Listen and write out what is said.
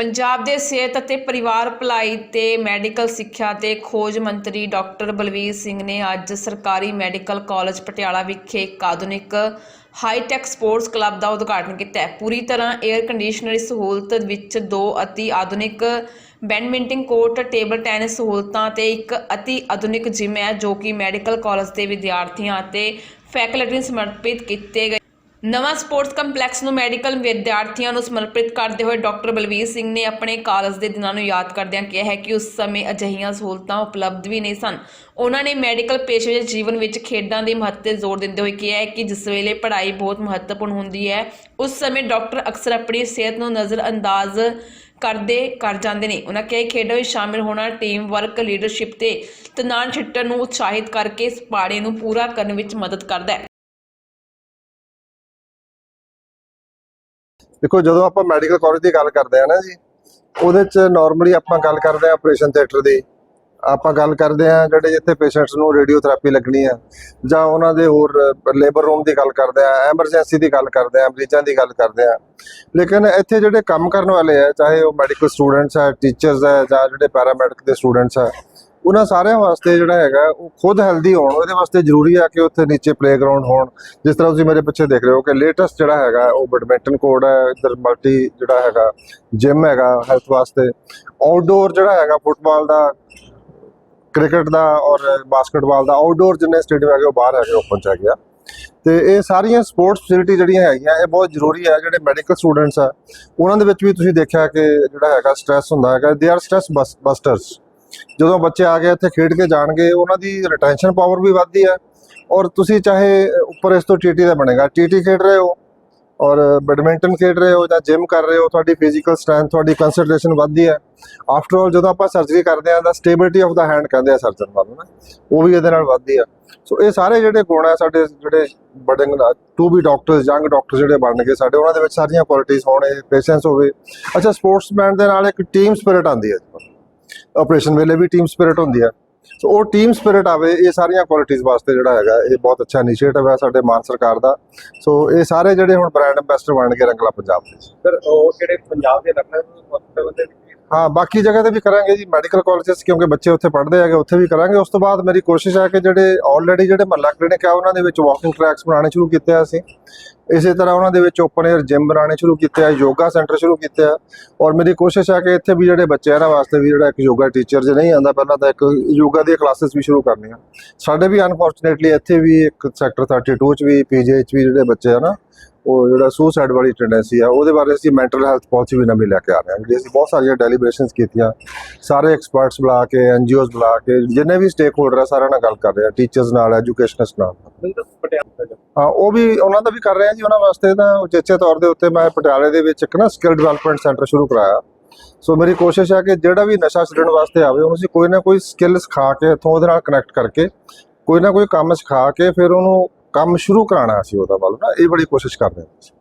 ਪੰਜਾਬ ਦੇ ਸਿਹਤ ਅਤੇ ਪਰਿਵਾਰ ਭਲਾਈ ਤੇ ਮੈਡੀਕਲ ਸਿੱਖਿਆ ਤੇ ਖੋਜ ਮੰਤਰੀ ਡਾਕਟਰ ਬਲਵੀਰ ਸਿੰਘ ਨੇ ਅੱਜ ਸਰਕਾਰੀ ਮੈਡੀਕਲ ਕਾਲਜ ਪਟਿਆਲਾ ਵਿਖੇ ਇੱਕ ਆਧੁਨਿਕ ਹਾਈਟੈਕ ਸਪੋਰਟਸ ਕਲੱਬ ਦਾ ਉਦਘਾਟਨ ਕੀਤਾ ਪੂਰੀ ਤਰ੍ਹਾਂ 에ਅਰ ਕੰਡੀਸ਼ਨਰ ਸਹੂਲਤ ਵਿੱਚ ਦੋ ਅਤੀ ਆਧੁਨਿਕ ਬੈਡਮਿੰਟਨ ਕੋਰਟ, ਟੇਬਲ ਟੈਨਿਸ ਸਹੂਲਤਾਂ ਤੇ ਇੱਕ ਅਤੀ ਆਧੁਨਿਕ ਜਿਮ ਹੈ ਜੋ ਕਿ ਮੈਡੀਕਲ ਕਾਲਜ ਦੇ ਵਿਦਿਆਰਥੀਆਂ ਅਤੇ ਫੈਕਲਟੀ ਨੂੰ ਸਮਰਪਿਤ ਕੀਤੇ ਗਏ ਨਵਾਂ ਸਪੋਰਟਸ ਕੰਪਲੈਕਸ ਨੂੰ ਮੈਡੀਕਲ ਵਿਦਿਆਰਥੀਆਂ ਨੂੰ ਸਮਰਪਿਤ ਕਰਦੇ ਹੋਏ ਡਾਕਟਰ ਬਲਵੀਰ ਸਿੰਘ ਨੇ ਆਪਣੇ ਕਾਲਜ ਦੇ ਦਿਨਾਂ ਨੂੰ ਯਾਦ ਕਰਦਿਆਂ ਕਿਹਾ ਹੈ ਕਿ ਉਸ ਸਮੇਂ ਅਜਿਹੀਆਂ ਸਹੂਲਤਾਂ ਉਪਲਬਧ ਵੀ ਨਹੀਂ ਸਨ। ਉਹਨਾਂ ਨੇ ਮੈਡੀਕਲ ਪੇਸ਼ੇ ਦੇ ਜੀਵਨ ਵਿੱਚ ਖੇਡਾਂ ਦੇ ਮਹੱਤਵ ਤੇ ਜ਼ੋਰ ਦਿੰਦੇ ਹੋਏ ਕਿਹਾ ਹੈ ਕਿ ਜਿਸ ਵੇਲੇ ਪੜ੍ਹਾਈ ਬਹੁਤ ਮਹੱਤਵਪੂਰਨ ਹੁੰਦੀ ਹੈ, ਉਸ ਸਮੇਂ ਡਾਕਟਰ ਅਕਸਰ ਆਪਣੀ ਸਿਹਤ ਨੂੰ ਨਜ਼ਰਅੰਦਾਜ਼ ਕਰਦੇ ਕਰ ਜਾਂਦੇ ਨੇ। ਉਹਨਾਂ ਕਿਹਾ ਕਿ ਖੇਡਾਂ ਵਿੱਚ ਸ਼ਾਮਿਲ ਹੋਣਾ ਟੀਮ ਵਰਕ ਲੀਡਰਸ਼ਿਪ ਤੇ ਤਨਾਨ ਛਿੱਟਣ ਨੂੰ ਉਤਸ਼ਾਹਿਤ ਕਰਕੇ ਇਸ ਪਾੜੇ ਨੂੰ ਪੂਰਾ ਕਰਨ ਵਿੱਚ ਮਦਦ ਕਰਦਾ ਹੈ। ਦੇਖੋ, ਜਦੋਂ ਆਪਾਂ ਮੈਡੀਕਲ ਕਾਲਜ ਦੀ ਗੱਲ ਕਰਦੇ ਆ ਨਾ ਜੀ, ਉਹਦੇ ਚ ਨਾਰਮਲੀ ਆਪਾਂ ਗੱਲ ਕਰਦੇ ਆ ਆਪਰੇਸ਼ਨ ਥੀਏਟਰ ਦੀ। ਆਪਾਂ ਗੱਲ ਕਰਦੇ ਆ ਜਿਹੜੇ ਜਿੱਥੇ ਪੇਸ਼ੈਂਟਸ ਨੂੰ ਰੇਡੀਓਥੈਰੇਪੀ ਲੱਗਣੀ ਆ, ਜਾਂ ਉਹਨਾਂ ਦੇ ਹੋਰ ਲੇਬਰ ਰੂਮ ਦੀ ਗੱਲ ਕਰਦੇ ਆ ਐਮਰਜੈਂਸੀ ਦੀ ਗੱਲ ਕਰਦੇ ਆ, ਮਰੀਜ਼ਾਂ ਦੀ ਗੱਲ ਕਰਦੇ ਆ। ਲੇਕਿਨ ਇੱਥੇ ਜਿਹੜੇ ਕੰਮ ਕਰਨ ਵਾਲੇ ਆ, ਚਾਹੇ ਉਹ ਮੈਡੀਕਲ ਸਟੂਡੈਂਟਸ ਆ ਟੀਚਰਸ ਆ, ਜਾਂ ਜਿਹੜੇ ਪੈਰਾਮੈਡਿਕ ਦੇ ਸਟੂਡੈਂਟਸ ਆ ਉਹਨਾਂ ਸਾਰਿਆਂ ਵਾਸਤੇ ਜਿਹੜਾ ਹੈਗਾ, ਉਹ ਖੁਦ ਹੈਲਦੀ ਹੋਣ, ਉਹਦੇ ਵਾਸਤੇ ਜ਼ਰੂਰੀ ਆ ਕਿ ਉੱਥੇ ਨੀਚੇ ਪਲੇਗਰਾਉਂਡ ਹੋਣ। ਜਿਸ ਤਰ੍ਹਾਂ ਤੁਸੀਂ ਮੇਰੇ ਪਿੱਛੇ ਦੇਖ ਰਹੇ ਹੋ ਕਿ ਲੇਟੈਸਟ ਜਿਹੜਾ ਹੈਗਾ, ਉਹ ਬੈਡਮਿੰਟਨ ਕੋਰਟ ਹੈ, ਇੱਧਰ ਮਲਟੀ ਜਿਹੜਾ ਹੈਗਾ ਜਿਮ ਹੈਗਾ ਹੈਲਥ ਵਾਸਤੇ। ਆਊਟਡੋਰ ਜਿਹੜਾ ਹੈਗਾ ਫੁੱਟਬਾਲ ਦਾ ਕ੍ਰਿਕਟ ਦਾ ਔਰ ਬਾਸਕਟਬਾਲ ਦਾ ਆਊਟਡੋਰ ਜਿੰਨੇ ਸਟੇਡੀਅਮ ਹੈਗੇ, ਉਹ ਬਾਹਰ ਹੈਗੇ ਓਪਨ ਚ ਹੈਗੇ ਆ। ਤੇ ਇਹ ਸਾਰੀਆਂ ਸਪੋਰਟਸ ਫੈਸਿਲਿਟੀ ਜਿਹੜੀਆਂ ਹੈਗੀਆਂ, ਇਹ ਬਹੁਤ ਜ਼ਰੂਰੀ ਹੈ ਜਿਹੜੇ ਮੈਡੀਕਲ ਸਟੂਡੈਂਟਸ ਆ, ਉਹਨਾਂ ਦੇ ਵਿੱਚ ਵੀ ਤੁਸੀਂ ਦੇਖਿਆ ਕਿ ਜਿਹੜਾ ਹੈਗਾ ਸਟ੍ਰੈਸ ਹੁੰਦਾ ਹੈਗਾ ਦੇ ਆਰ ਸਟ੍ਰੈਸ ਬਸਟਰਸ ਜਦੋਂ ਬੱਚੇ ਆ ਕੇ ਇੱਥੇ ਖੇਡ ਕੇ ਜਾਣਗੇ, ਉਹਨਾਂ ਦੀ ਰਿਟੈਂਸ਼ਨ ਪਾਵਰ ਵੀ ਵੱਧਦੀ ਹੈ। ਔਰ ਤੁਸੀਂ ਚਾਹੇ ਉੱਪਰ ਇਸ ਤੋਂ ਟੀਟੀ ਦਾ ਬਣੇਗਾ ਟੀਟੀ ਖੇਡ ਰਹੇ ਹੋ ਔਰ ਬੈਡਮਿੰਟਨ ਖੇਡ ਰਹੇ ਹੋ ਜਾਂ ਜਿਮ ਕਰ ਰਹੇ ਹੋ, ਤੁਹਾਡੀ ਫਿਜ਼ੀਕਲ ਸਟਰੈਂਥ ਤੁਹਾਡੀ ਕੰਸੈਂਟਰੇਸ਼ਨ ਵੱਧਦੀ ਹੈ। ਆਫਟਰ ਆਲ ਜਦੋਂ ਆਪਾਂ ਸਰਜਰੀ ਕਰਦੇ ਆ ਤਾਂ ਸਟੇਬਿਲਿਟੀ ਆਫ ਦਾ ਹੈਂਡ ਕਹਿੰਦੇ ਆ ਸਰਜਨ ਵੱਲ ਨਾ ਉਹ ਵੀ ਇਹਦੇ ਨਾਲ ਵੱਧਦੀ ਆ ਸੋ ਇਹ ਸਾਰੇ ਜਿਹੜੇ ਗੁਣ ਆ, ਸਾਡੇ ਜਿਹੜੇ ਬੜੇ to be doctors young doctor ਜਿਹੜੇ ਬਣ ਗਏ, ਸਾਡੇ ਉਹਨਾਂ ਦੇ ਵਿੱਚ ਸਾਰੀਆਂ ਕੁਆਲਿਟੀਆਂ ਹੋਣੇ ਪੇਸ਼ੈਂਸ ਹੋਵੇ। ਅੱਛਾ ਸਪੋਰਟਸਮੈਨ ਦੇ ਨਾਲ ਇੱਕ ਟੀਮ ਸਪਿਰਿਟ ਆਉਂਦੀ ਹੈ। ਆਪਰੇਸ਼ਨ ਵੇਲੇ ਵੀ ਟੀਮ ਸਪਿਰਿਟ ਹੁੰਦੀ ਹੈ ਸੋ ਉਹ ਟੀਮ ਸਪਿਰਿਟ ਆਵੇ, ਇਹ ਸਾਰੀਆਂ ਕੁਆਲਿਟੀਆਂ ਵਾਸਤੇ ਜਿਹੜਾ ਹੈਗਾ, ਇਹ ਬਹੁਤ ਅੱਛਾ ਇਨੀਸ਼ੀਏਟਿਵ ਹੈ ਸਾਡੇ ਮਾਨ ਸਰਕਾਰ ਦਾ ਸੋ ਇਹ ਸਾਰੇ ਜਿਹੜੇ ਹੁਣ ਬ੍ਰਾਂਡ ਐਂਬੈਸਡਰ ਬਣ ਕੇ ਰੰਗਲਾ ਪੰਜਾਬ ਦੇ ਵਿੱਚ। ਉਹ ਜਿਹੜੇ ਪੰਜਾਬ ਦੇ ਲਖਨਊ ਹਸਪਤਾਲ ਦੇ ਵਿੱਚ ਹਾਂ, ਬਾਕੀ ਜਗ੍ਹਾ ਤੇ ਵੀ ਕਰਾਂਗੇ ਜੀ ਮੈਡੀਕਲ ਕਾਲਜਸ ਕਿਉਂਕਿ ਬੱਚੇ ਉੱਥੇ ਪੜ੍ਹਦੇ ਹੈਗੇ, ਉੱਥੇ ਵੀ ਕਰਾਂਗੇ। ਉਸ ਤੋਂ ਬਾਅਦ ਮੇਰੀ ਕੋਸ਼ਿਸ਼ ਹੈ ਕਿ ਜਿਹੜੇ ਆਲਰੇਡੀ ਜਿਹੜੇ ਮਹੱਲਾ ਕਲੀਨਿਕ ਆ, ਉਹਨਾਂ ਦੇ ਵਿੱਚ ਵਾਕਿੰਗ ਟਰੈਕਸ ਬਣਾਉਣੇ ਸ਼ੁਰੂ ਕੀਤੇ ਆ ਅਸੀਂ। ਇਸੇ ਤਰ੍ਹਾਂ ਉਹਨਾਂ ਦੇ ਵਿੱਚ ਓਪਨ 에ਅਰ ਜਿਮ ਬਣਾਉਣੇ ਸ਼ੁਰੂ ਕੀਤੇ ਆ ਯੋਗਾ ਸੈਂਟਰ ਸ਼ੁਰੂ ਕੀਤੇ ਆ। ਔਰ ਮੇਰੀ ਕੋਸ਼ਿਸ਼ ਹੈ ਕਿ ਇੱਥੇ ਵੀ ਜਿਹੜੇ ਬੱਚੇ ਆ ਇਹਨਾਂ ਵਾਸਤੇ ਵੀ ਜਿਹੜਾ ਇੱਕ ਯੋਗਾ ਟੀਚਰ ਜੇ ਨਹੀਂ ਆਂਦਾ ਪਹਿਲਾਂ ਤਾਂ ਇੱਕ ਯੋਗਾ ਦੀਆਂ ਕਲਾਸਿਸ ਵੀ ਸ਼ੁਰੂ ਕਰਨੀਆਂ। ਸਾਡੇ ਵੀ ਅਨਫੋਰਚੂਨੇਟਲੀ ਇੱਥੇ ਵੀ ਇੱਕ ਸੈਕਟਰ 32 ਚ ਵੀ ਪੀਜੀ ਚ ਵੀ ਜਿਹੜੇ ਬੱਚੇ ਆ ਨਾ ਉਹ ਜਿਹੜਾ ਸੁਸਾਈਡ ਵਾਲੀ ਟੈਂਡੈਂਸੀ ਆ, ਉਹਦੇ ਬਾਰੇ ਅਸੀਂ ਮੈਂਟਲ ਹੈਲਥ ਪਾਲਿਸੀ ਵੀ ਨਵੀਂ ਲੈ ਕੇ ਆ ਰਹੇ ਹਾਂ ਜੀ ਅਸੀਂ ਬਹੁਤ ਸਾਰੀਆਂ ਡੈਲੀਬ੍ਰੇਸ਼ਨਸ ਕੀਤੀਆਂ, ਸਾਰੇ ਐਕਸਪਰਟਸ ਬੁਲਾ ਕੇ ਐਨਜੀਓਜ਼ ਬੁਲਾ ਕੇ, ਜਿੰਨੇ ਵੀ ਸਟੇਕ ਹੋਲਡਰ ਆ, ਸਾਰਿਆਂ ਨਾਲ ਗੱਲ ਕਰ ਰਹੇ ਆ ਟੀਚਰਸ ਨਾਲ ਐਜੂਕੇਸ਼ਨਸ ਨਾਲ। ਹਾਂ, ਉਹ ਵੀ ਉਹਨਾਂ ਦਾ ਵੀ ਕਰ ਰਹੇ ਆ ਜੀ, ਉਹਨਾਂ ਵਾਸਤੇ ਤਾਂ ਉਚੇਚੇ ਤੌਰ ਦੇ ਉੱਤੇ ਮੈਂ ਪਟਿਆਲੇ ਦੇ ਵਿੱਚ ਇੱਕ ਨਾ ਸਕਿੱਲ ਡਿਵੈਲਪਮੈਂਟ ਸੈਂਟਰ ਸ਼ੁਰੂ ਕਰਾਇਆ। ਸੋ ਮੇਰੀ ਕੋਸ਼ਿਸ਼ ਹੈ ਕਿ ਜਿਹੜਾ ਵੀ ਨਸ਼ਾ ਛੱਡਣ ਵਾਸਤੇ ਆਵੇ, ਉਹਨੂੰ ਅਸੀਂ ਕੋਈ ਨਾ ਕੋਈ ਸਕਿੱਲ ਸਿਖਾ ਕੇ, ਇੱਥੋਂ ਉਹਦੇ ਨਾਲ ਕਨੈਕਟ ਕਰਕੇ, ਕੋਈ ਨਾ ਕੋਈ ਕੰਮ ਸਿਖਾ ਕੇ, ਫਿਰ ਉਹਨੂੰ ਕੰਮ ਸ਼ੁਰੂ ਕਰਾਉਣਾ ਸੀ ਉਹਦਾ ਵੱਲ ਨਾ ਇਹ ਬੜੀ ਕੋਸ਼ਿਸ਼ ਕਰ ਰਹੇ ਹਾਂ